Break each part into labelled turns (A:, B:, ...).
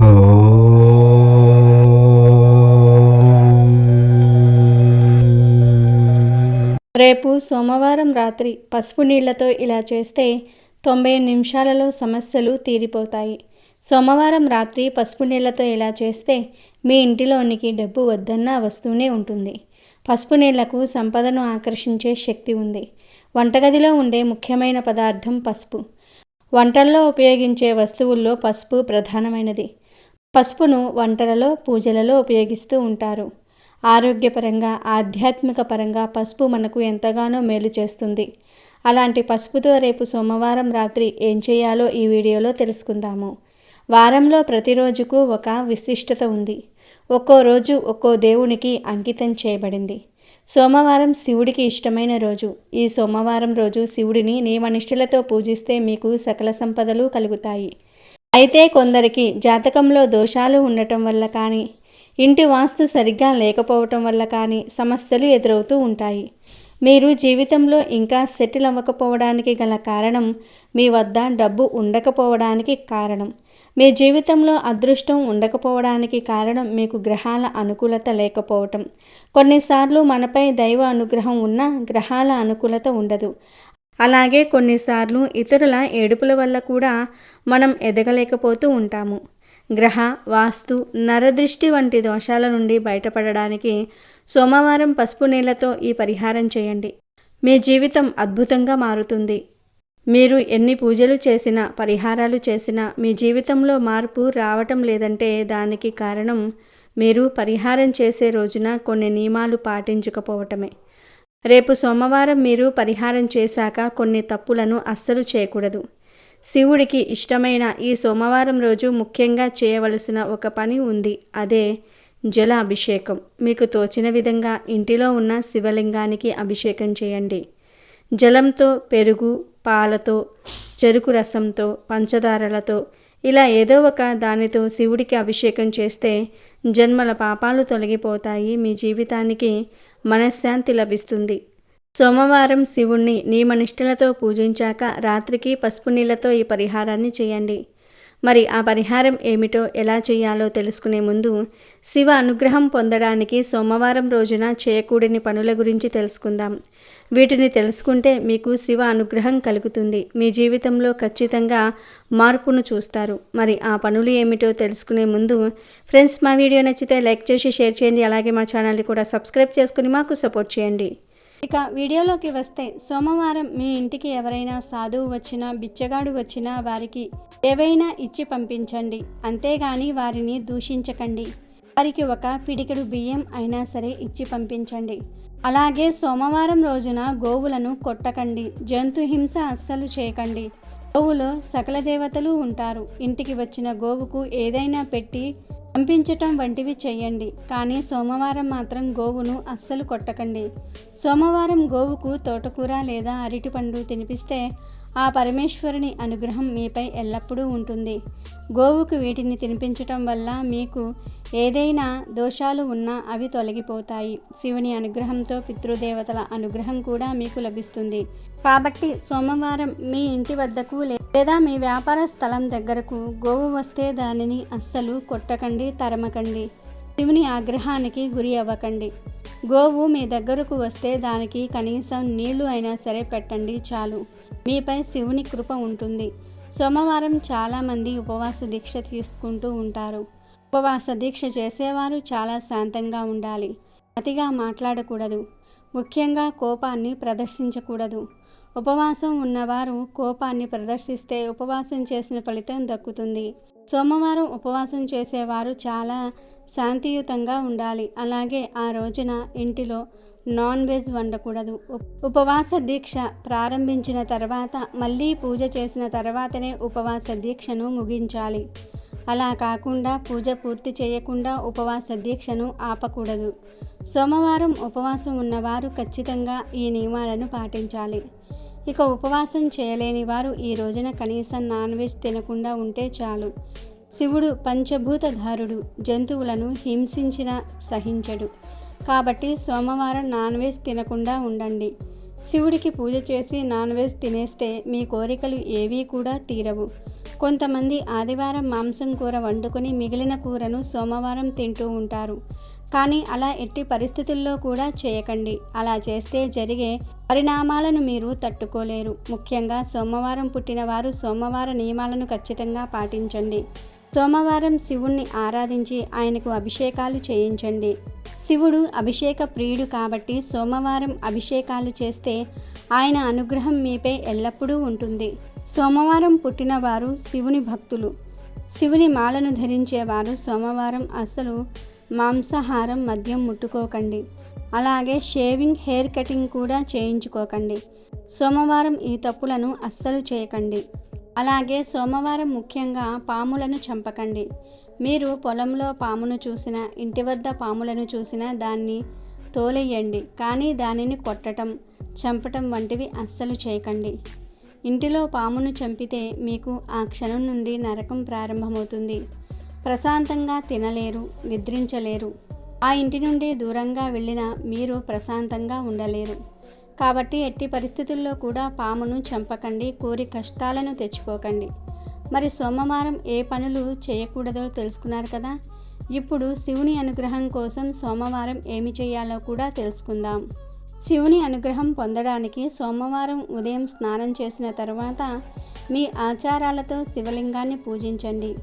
A: రేపు సోమవారం రాత్రి పసుపు నీళ్ళతో ఇలా చేస్తే తొంభై నిమిషాలలో సమస్యలు తీరిపోతాయి. సోమవారం రాత్రి పసుపు నీళ్ళతో ఇలా చేస్తే మీ ఇంటిలోనికి డబ్బు వద్దన్నా వస్తూనే ఉంటుంది. పసుపు నీళ్ళకు సంపదను ఆకర్షించే శక్తి ఉంది. వంటగదిలో ఉండే ముఖ్యమైన పదార్థం పసుపు. వంటల్లో ఉపయోగించే వస్తువుల్లో పసుపు ప్రధానమైనది. పసుపును వంటలలో పూజలలో ఉపయోగిస్తూ ఉంటారు. ఆరోగ్యపరంగా ఆధ్యాత్మిక పరంగా పసుపు మనకు ఎంతగానో మేలు చేస్తుంది. అలాంటి పసుపుతో రేపు సోమవారం రాత్రి ఏం చేయాలో ఈ వీడియోలో తెలుసుకుందాము. వారంలో ప్రతిరోజుకు ఒక విశిష్టత ఉంది. ఒక్కో రోజు ఒక్కో దేవునికి అంకితం చేయబడింది. సోమవారం శివుడికి ఇష్టమైన రోజు. ఈ సోమవారం రోజు శివుడిని నియమనిష్ఠులతో పూజిస్తే మీకు సకల సంపదలు కలుగుతాయి. అయితే కొందరికి జాతకంలో దోషాలు ఉండటం వల్ల కానీ ఇంటి వాస్తు సరిగ్గా లేకపోవటం వల్ల కానీ సమస్యలు ఎదురవుతూ ఉంటాయి. మీరు జీవితంలో ఇంకా సెటిల్ అవ్వకపోవడానికి గల కారణం మీ వద్ద డబ్బు ఉండకపోవడానికి కారణం. మీ జీవితంలో అదృష్టం ఉండకపోవడానికి కారణం మీకు గ్రహాల అనుకూలత లేకపోవటం. కొన్నిసార్లు మనపై దైవ అనుగ్రహం ఉన్న గ్రహాల అనుకూలత ఉండదు. అలాగే కొన్నిసార్లు ఇతరుల ఏడుపుల వల్ల కూడా మనం ఎదగలేకపోతూ ఉంటాము. గ్రహ వాస్తు నరదృష్టి వంటి దోషాల నుండి బయటపడడానికి సోమవారం పసుపు నీళ్ళతో ఈ పరిహారం చేయండి. మీ జీవితం అద్భుతంగా మారుతుంది. మీరు ఎన్ని పూజలు చేసినా పరిహారాలు చేసినా మీ జీవితంలో మార్పు రావటం లేదంటే దానికి కారణం మీరు పరిహారం చేసే రోజున కొన్ని నియమాలు పాటించకపోవటమే. రేపు సోమవారం మీరు పరిహారం చేశాక కొన్ని తప్పులను అస్సలు చేయకూడదు. శివుడికి ఇష్టమైన ఈ సోమవారం రోజు ముఖ్యంగా చేయవలసిన ఒక పని ఉంది. అదే జల అభిషేకం మీకు తోచిన విధంగా ఇంటిలో ఉన్న శివలింగానికి అభిషేకం చేయండి. జలంతో పెరుగు పాలతో చెరుకు రసంతో పంచదారలతో ఇలా ఏదో ఒక దానితో శివుడికి అభిషేకం చేస్తే జన్మల పాపాలు తొలగిపోతాయి. మీ జీవితానికి మనశ్శాంతి లభిస్తుంది. సోమవారం శివుణ్ణి నియమనిష్టలతో పూజించాక రాత్రికి పసుపు నీళ్ళతో ఈ పరిహారాన్ని చేయండి. మరి ఆ పరిహారం ఏమిటో ఎలా చేయాలో తెలుసుకునే ముందు శివ అనుగ్రహం పొందడానికి సోమవారం రోజున చేయకూడని పనుల గురించి తెలుసుకుందాం. వీటిని తెలుసుకుంటే మీకు శివ అనుగ్రహం కలుగుతుంది. మీ జీవితంలో ఖచ్చితంగా మార్పును చూస్తారు. మరి ఆ పనులు ఏమిటో తెలుసుకునే ముందు ఫ్రెండ్స్ మా వీడియో నచ్చితే లైక్ చేసి షేర్ చేయండి. అలాగే మా ఛానల్ని కూడా సబ్స్క్రైబ్ చేసుకుని మాకు సపోర్ట్ చేయండి. ఇక వీడియోలోకి వస్తే సోమవారం మీ ఇంటికి ఎవరైనా సాధువు వచ్చినా బిచ్చగాడు వచ్చినా వారికి ఏవైనా ఇచ్చి పంపించండి. అంతేగాని వారిని దూషించకండి. వారికి ఒక పిడికెడు బియ్యం అయినా సరే ఇచ్చి పంపించండి. అలాగే సోమవారం రోజున గోవులను కొట్టకండి. జంతు హింస అస్సలు చేయకండి. గోవులో సకల దేవతలు ఉంటారు. ఇంటికి వచ్చిన గోవుకు ఏదైనా పెట్టి పంపించటం వంటివి చేయండి కానీ సోమవారం మాత్రం గోవును అస్సలు కొట్టకండి. సోమవారం గోవుకు తోటకూర లేదా అరటిపండు తినిపిస్తే ఆ పరమేశ్వరుని అనుగ్రహం మీపై ఎల్లప్పుడూ ఉంటుంది. గోవుకు వీటిని తినిపించటం వల్ల మీకు ఏదైనా దోషాలు ఉన్నా అవి తొలగిపోతాయి. శివుని అనుగ్రహంతో పితృదేవతల అనుగ్రహం కూడా మీకు లభిస్తుంది. కాబట్టి సోమవారం మీ ఇంటి వద్దకు లేదా మీ వ్యాపార స్థలం దగ్గరకు గోవు వస్తే దానిని అస్సలు కొట్టకండి తరమకండి. శివుని ఆగ్రహానికి గురి అవ్వకండి. గోవు మీ దగ్గరకు వస్తే దానికి కనీసం నీళ్ళు అయినా సరే పెట్టండి చాలు. మీపై శివుని కృప ఉంటుంది. సోమవారం చాలామంది ఉపవాస దీక్ష తీసుకుంటూ ఉంటారు. ఉపవాస దీక్ష చేసేవారు చాలా శాంతంగా ఉండాలి. అతిగా మాట్లాడకూడదు. ముఖ్యంగా కోపాన్ని ప్రదర్శించకూడదు. ఉపవాసం ఉన్నవారు కోపాన్ని ప్రదర్శిస్తే ఉపవాసం చేసిన ఫలితం దక్కుతుంది. సోమవారం ఉపవాసం చేసేవారు చాలా శాంతియుతంగా ఉండాలి. అలాగే ఆ రోజున ఇంటిలో నాన్ వెజ్ వండకూడదు. ఉపవాస దీక్ష ప్రారంభించిన తర్వాత మళ్ళీ పూజ చేసిన తర్వాతనే ఉపవాస దీక్షను ముగించాలి. అలా కాకుండా పూజ పూర్తి చేయకుండా ఉపవాస దీక్షను ఆపకూడదు. సోమవారం ఉపవాసం ఉన్నవారు ఖచ్చితంగా ఈ నియమాలను పాటించాలి. ఇక ఉపవాసం చేయలేని వారు ఈ రోజున కనీసం నాన్ వెజ్ తినకుండా ఉంటే చాలు. శివుడు పంచభూతధారుడు జంతువులను హింసించిన సహించడు. కాబట్టి సోమవారం నాన్ వెజ్ తినకుండా ఉండండి. శివుడికి పూజ చేసి నాన్ వెజ్ తినేస్తే మీ కోరికలు ఏవీ కూడా తీరవు. కొంతమంది ఆదివారం మాంసం కూర వండుకొని మిగిలిన కూరను సోమవారం తింటూ ఉంటారు. కానీ అలా ఎట్టి పరిస్థితుల్లో కూడా చేయకండి. అలా చేస్తే జరిగే పరిణామాలను మీరు తట్టుకోలేరు. ముఖ్యంగా సోమవారం పుట్టిన వారు సోమవార నియమాలను ఖచ్చితంగా పాటించండి. సోమవారం శివుణ్ణి ఆరాధించి ఆయనకు అభిషేకాలు చేయించండి. శివుడు అభిషేక ప్రియుడు కాబట్టి సోమవారం అభిషేకాలు చేస్తే ఆయన అనుగ్రహం మీపై ఎల్లప్పుడూ ఉంటుంది. సోమవారం పుట్టినవారు శివుని భక్తులు. శివుని మాలను ధరించేవారు సోమవారం అసలు మాంసాహారం మద్యం ముట్టుకోకండి. అలాగే షేవింగ్ హెయిర్ కటింగ్ కూడా చేయించుకోకండి. సోమవారం ఈ తప్పులను అస్సలు చేయకండి. అలాగే సోమవారం ముఖ్యంగా పాములను చంపకండి. మీరు పొలంలో పామును చూసిన ఇంటి వద్ద పాములను చూసినా దాన్ని తోలెయ్యండి కానీ దానిని కొట్టడం చంపటం వంటివి అస్సలు చేయకండి. ఇంటిలో పామును చంపితే మీకు ఆ క్షణం నుండి నరకం ప్రారంభమవుతుంది. ప్రశాంతంగా తినలేరు నిద్రించలేరు. ఆ ఇంటి నుండి దూరంగా వెళ్ళిన మీరు ప్రశాంతంగా ఉండలేరు. కాబట్టి ఎట్టి పరిస్థితుల్లో కూడా పామును చంపకండి కోరి కష్టాలను తెచ్చుకోకండి. మరి సోమవారం ఏ పనులు చేయకూడదో తెలుసుకున్నారు కదా? ఇప్పుడు శివుని అనుగ్రహం కోసం సోమవారం ఏమి చేయాలో కూడా తెలుసుకుందాం. శివుని అనుగ్రహం పొందడానికి సోమవారం ఉదయం స్నానం చేసిన తర్వాత మీ ఆచారాలతో శివలింగాన్ని పూజించండి.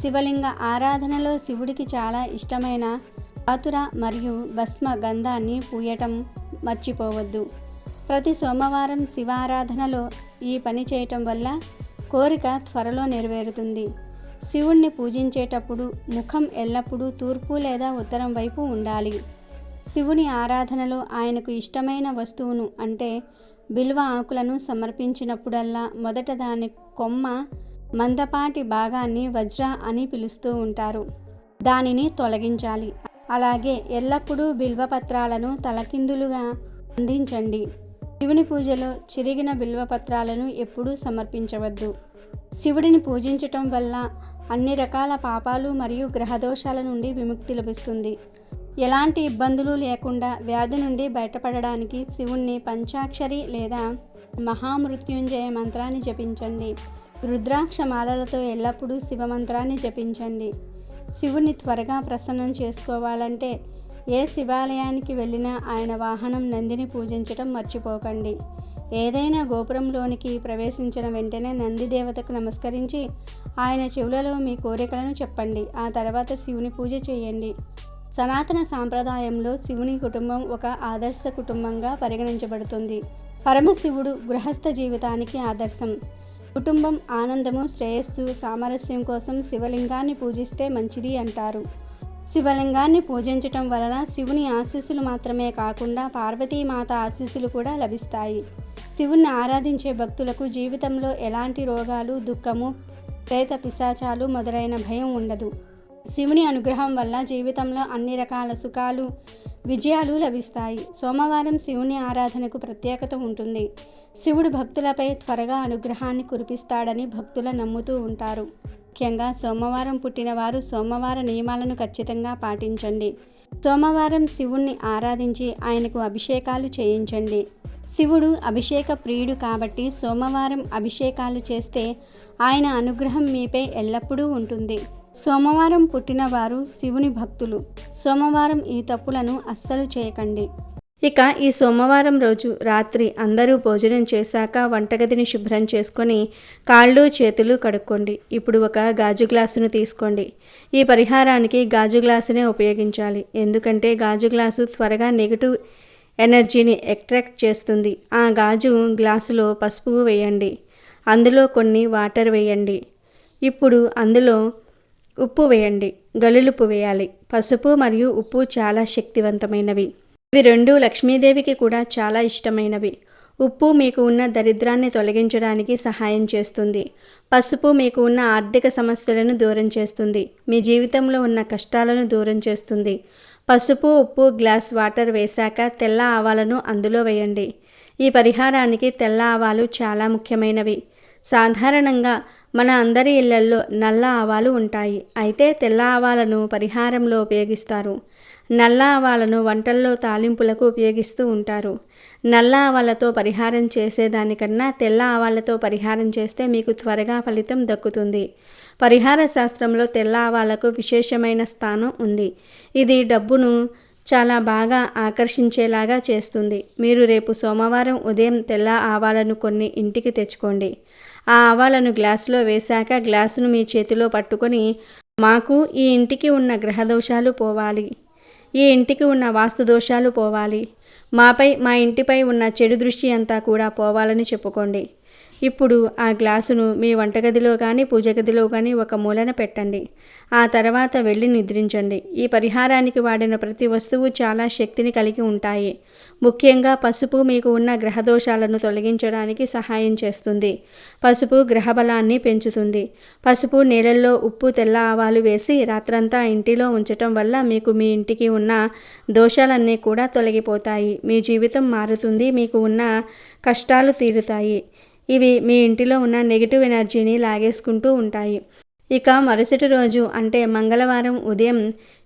A: శివలింగ ఆరాధనలో శివుడికి చాలా ఇష్టమైన ఆతుర మరియు భస్మ గంధాన్ని పూయటం మర్చిపోవద్దు. ప్రతి సోమవారం శివారాధనలో ఈ పని చేయటం వల్ల కోరిక త్వరలో నెరవేరుతుంది. శివుణ్ణి పూజించేటప్పుడు ముఖం ఎల్లప్పుడూ తూర్పు లేదా ఉత్తరం వైపు ఉండాలి. శివుని ఆరాధనలో ఆయనకు ఇష్టమైన వస్తువును అంటే బిల్వ ఆకులను సమర్పించినప్పుడల్లా మొదట దాని కొమ్మ మందపాటి భాగాన్ని వజ్ర అని పిలుస్తూ ఉంటారు. దానిని తొలగించాలి. అలాగే ఎల్లప్పుడూ బిల్వపత్రాలను తలకిందులుగా అందించండి. శివుని పూజలో చిరిగిన బిల్వపత్రాలను ఎప్పుడూ సమర్పించవద్దు. శివుడిని పూజించటం వల్ల అన్ని రకాల పాపాలు మరియు గ్రహదోషాల నుండి విముక్తి లభిస్తుంది. ఎలాంటి ఇబ్బందులు లేకుండా వ్యాధి నుండి బయటపడడానికి శివుణ్ణి పంచాక్షరి లేదా మహామృత్యుంజయ మంత్రాన్ని జపించండి. రుద్రాక్ష మాలలతో ఎల్లప్పుడూ శివమంత్రాన్ని జపించండి. శివుని త్వరగా ప్రసన్నం చేసుకోవాలంటే ఏ శివాలయానికి వెళ్ళినా ఆయన వాహనం నందిని పూజించటం మర్చిపోకండి. ఏదైనా గోపురంలోనికి ప్రవేశించిన వెంటనే నంది దేవతకు నమస్కరించి ఆయన చెవులలో మీ కోరికలను చెప్పండి. ఆ తర్వాత శివుని పూజ చేయండి. సనాతన సాంప్రదాయంలో శివుని కుటుంబం ఒక ఆదర్శ కుటుంబంగా పరిగణించబడుతుంది. పరమశివుడు గృహస్థ జీవితానికి ఆదర్శం. కుటుంబం ఆనందము శ్రేయస్సు సామరస్యం కోసం శివలింగాన్ని పూజిస్తే మంచిది అంటారు. శివలింగాన్ని పూజించటం వలన శివుని ఆశీస్సులు మాత్రమే కాకుండా పార్వతీమాత ఆశీస్సులు కూడా లభిస్తాయి. శివుణ్ణి ఆరాధించే భక్తులకు జీవితంలో ఎలాంటి రోగాలు దుఃఖము ప్రేత పిశాచాలు మొదలైన భయం ఉండదు. శివుని అనుగ్రహం వల్ల జీవితంలో అన్ని రకాల సుఖాలు విజయాలు లభిస్తాయి. సోమవారం శివుని ఆరాధనకు ప్రత్యేకత ఉంటుంది. శివుడు భక్తులపై త్వరగా అనుగ్రహాన్ని కురిపిస్తాడని భక్తులు నమ్ముతూ ఉంటారు. ముఖ్యంగా సోమవారం పుట్టినవారు సోమవార నియమాలను ఖచ్చితంగా పాటించండి. సోమవారం శివుణ్ణి ఆరాధించి ఆయనకు అభిషేకాలు చేయించండి. శివుడు అభిషేక ప్రియుడు కాబట్టి సోమవారం అభిషేకాలు చేస్తే ఆయన అనుగ్రహం మీపై ఎల్లప్పుడూ ఉంటుంది. సోమవారం పుట్టినవారు శివుని భక్తులు. సోమవారం ఈ తప్పులను అస్సలు చేయకండి. ఇక ఈ సోమవారం రోజు రాత్రి అందరూ భోజనం చేశాక వంటగదిని శుభ్రం చేసుకొని కాళ్ళు చేతులు కడుక్కోండి. ఇప్పుడు ఒక గాజు గ్లాసును తీసుకోండి. ఈ పరిహారానికి గాజు గ్లాసునే ఉపయోగించాలి. ఎందుకంటే గాజు గ్లాసు త్వరగా నెగిటివ్ ఎనర్జీని ఎక్ట్రాక్ట్ చేస్తుంది. ఆ గాజు గ్లాసులో పసుపు వేయండి. అందులో కొన్ని వాటర్ వేయండి. ఇప్పుడు అందులో ఉప్పు వేయండి. గలులుపు వేయాలి. పసుపు మరియు ఉప్పు చాలా శక్తివంతమైనవి. ఇవి రెండు లక్ష్మీదేవికి కూడా చాలా ఇష్టమైనవి. ఉప్పు మీకు ఉన్న దరిద్రాన్ని తొలగించడానికి సహాయం చేస్తుంది. పసుపు మీకు ఉన్న ఆర్థిక సమస్యలను దూరం చేస్తుంది. మీ జీవితంలో ఉన్న కష్టాలను దూరం చేస్తుంది. పసుపు ఉప్పు గ్లాస్ వాటర్ వేశాక తెల్ల ఆవాలను అందులో వేయండి. ఈ పరిహారానికి తెల్ల ఆవాలు చాలా ముఖ్యమైనవి. సాధారణంగా మన అందరి ఇళ్ళల్లో నల్ల ఆవాలు ఉంటాయి. అయితే తెల్ల ఆవాలను పరిహారంలో ఉపయోగిస్తారు. నల్ల ఆవాలను వంటల్లో తాలింపులకు ఉపయోగిస్తూ ఉంటారు. నల్ల ఆవాలతో పరిహారం చేసేదానికన్నా తెల్ల ఆవాలతో పరిహారం చేస్తే మీకు త్వరగా ఫలితం దక్కుతుంది. పరిహార శాస్త్రంలో తెల్ల ఆవాలకు విశేషమైన స్థానం ఉంది. ఇది డబ్బును చాలా బాగా ఆకర్షించేలాగా చేస్తుంది. మీరు రేపు సోమవారం ఉదయం తెల్ల ఆవాలను కొన్ని ఇంటికి తెచ్చుకోండి. ఆ ఆవాలను గ్లాసులో వేశాక గ్లాసును మీ చేతిలో పట్టుకొని మాకు ఈ ఇంటికి ఉన్న గ్రహదోషాలు పోవాలి. ఈ ఇంటికి ఉన్న వాస్తు దోషాలు పోవాలి. మాపై మా ఇంటిపై ఉన్న చెడు దృష్టి అంతా కూడా పోవాలని చెప్పుకోండి. ఇప్పుడు ఆ గ్లాసును మీ వంటగదిలో కానీ పూజ గదిలో కానీ ఒక మూలన పెట్టండి. ఆ తర్వాత వెళ్ళి నిద్రించండి. ఈ పరిహారానికి వాడిన ప్రతి వస్తువు చాలా శక్తిని కలిగి ఉంటాయి. ముఖ్యంగా పసుపు మీకు ఉన్న గ్రహదోషాలను తొలగించడానికి సహాయం చేస్తుంది. పసుపు గ్రహబలాన్ని పెంచుతుంది. పసుపు నీళ్ళల్లో ఉప్పు తెల్ల ఆవాలు వేసి రాత్రంతా ఇంటిలో ఉంచటం వల్ల మీకు మీ ఇంటికి ఉన్న దోషాలన్నీ కూడా తొలగిపోతాయి. మీ జీవితం మారుతుంది. మీకు ఉన్న కష్టాలు తీరుతాయి. ఇవి మీ ఇంటిలో ఉన్న నెగిటివ్ ఎనర్జీని లాగేసుకుంటూ ఉంటాయి. ఇక మరుసటి రోజు అంటే మంగళవారం ఉదయం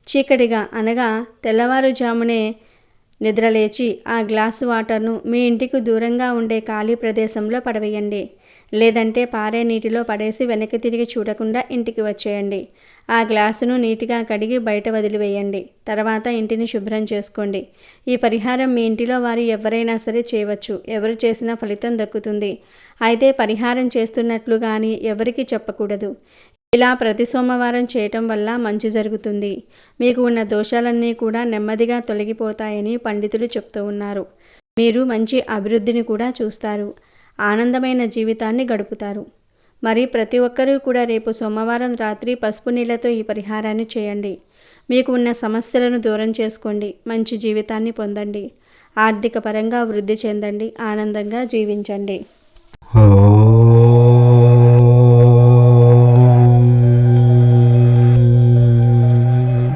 A: చీకటిగా అనగా తెల్లవారుజామునే నిద్రలేచి ఆ గ్లాసు వాటర్ను మీ ఇంటికి దూరంగా ఉండే ఖాళీ ప్రదేశంలో పడవేయండి. లేదంటే పారే నీటిలో పడేసి వెనక్కి తిరిగి చూడకుండా ఇంటికి వచ్చేయండి. ఆ గ్లాసును నీటిగా కడిగి బయట వదిలివేయండి. తర్వాత ఇంటిని శుభ్రం చేసుకోండి. ఈ పరిహారం మీ ఇంటిలో వారు ఎవరైనా సరే చేయవచ్చు. ఎవరు చేసినా ఫలితం దక్కుతుంది. అయితే పరిహారం చేస్తున్నట్లు కానీ ఎవరికి చెప్పకూడదు. ఇలా ప్రతి సోమవారం చేయటం వల్ల మంచి జరుగుతుంది. మీకు ఉన్న దోషాలన్నీ కూడా నెమ్మదిగా తొలగిపోతాయని పండితులు చెప్తూ ఉన్నారు. మీరు మంచి అభివృద్ధిని కూడా చూస్తారు. ఆనందమైన జీవితాన్ని గడుపుతారు. మరి ప్రతి ఒక్కరూ కూడా రేపు సోమవారం రాత్రి పసుపు నీళ్ళతో ఈ పరిహారాన్ని చేయండి. మీకు ఉన్న సమస్యలను దూరం చేసుకోండి. మంచి జీవితాన్ని పొందండి. ఆర్థిక పరంగా వృద్ధి చెందండి. ఆనందంగా జీవించండి.
B: ఓ